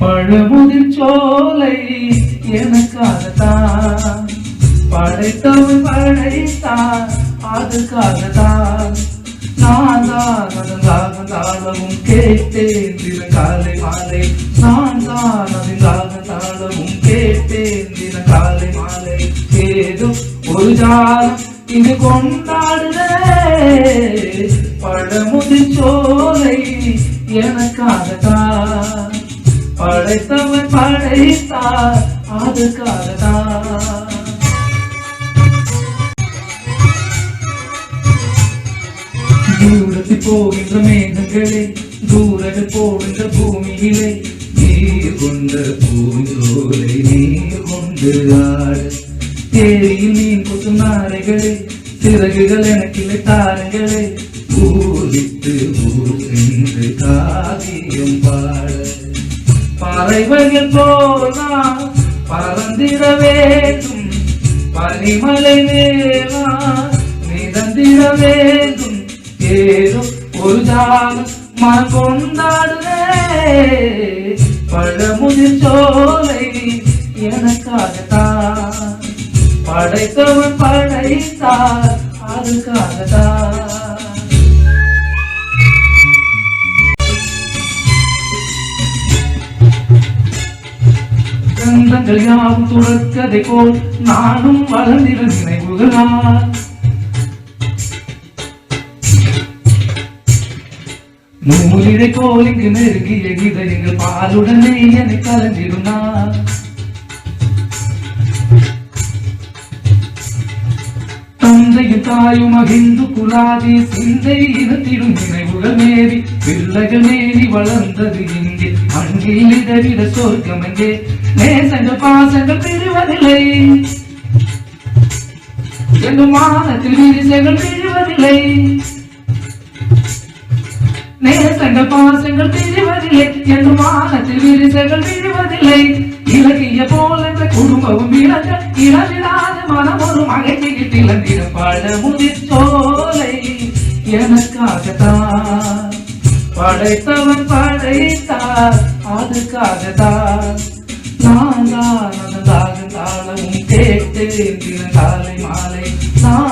பழமுதிர் சோலை எனக்காகத்தான். படைத்தவன் படைத்தான் அதுக்காகத்தான். நான் தான் அதற்காக தாளமும் கேட்டேன் தின காலை மாலை. நான் தான் அதற்காக தாளமும் கேட்டேன் தின காலை மாலை. ஏதோ ஒரு ஜாலம் இது கொண்டாடுதே. பழமுதிர் சோலை எனக்காகத்தான். படைத்தவன் படைத்தார் அதுக்காகத்தான். தூரத்தில் போகின்ற மேகங்களே தூரத்தில் போகின்ற பூமியிலே நீர் கொண்ட பூஞ்சோலை நீர் கொண்டு ஆடு. தேரியில் நாரைகளே சிறகுகள் எனக்கில்லை தாரங்களே. ஊரிட்டு ஊர் சென்று காவியம் பாட. பறவைகள் போனா பறந்திட வேண்டும். பனிமலை மேலா மிதந்திட வேண்டும். ஏதோ ஒரு ஜாலம் மனம் கொண்டாடுதே. பழமுதிர் சோலை எனக்காகத்தான் படைத்தவன் படைத்தார் அதுக்காகத்தான் கந்தங்கள் யாவும் துறக்கதை போல் நானும் வளர்ந்திட நினைவுகளால். நூலிழை போல் இங்கு நெருங்கிய கீதை எங்கள் பாலுடனே என்னை கலந்திருந்தார் தந்தையும் தாயும் அகிந்து குலாதி சிந்தை இனத்திடும் நினைவுகள் மேவி. பிள்ளைகள் மேவி வளர்ந்தது இங்கே. அன்பில் இதவிட சொர்க்கம் எங்கே? நேசங்கள் பாசங்கள் பெறுவதில்லை. எங்கும் மானத்தில் விரிசைகள் பெறுவதில்லை நேசங்கள் பாசங்கள் பெறுவதில்லை. எங்கும் மானத்தில் விரிசைகள் பெறுவதில்லை இலக்கிய போல குடும்பமும் இழந்த இளவிடாத மனம் ஒரு மகிழ்ச்சியில் திளந்திட பட முதிர் எனக்காகத்தான் படைத்தவன் படைத்தார் அதுக்காகத்தான். நான் தான் அதற்காக தாளமும் கேட்டு தின காலை மாலை நான்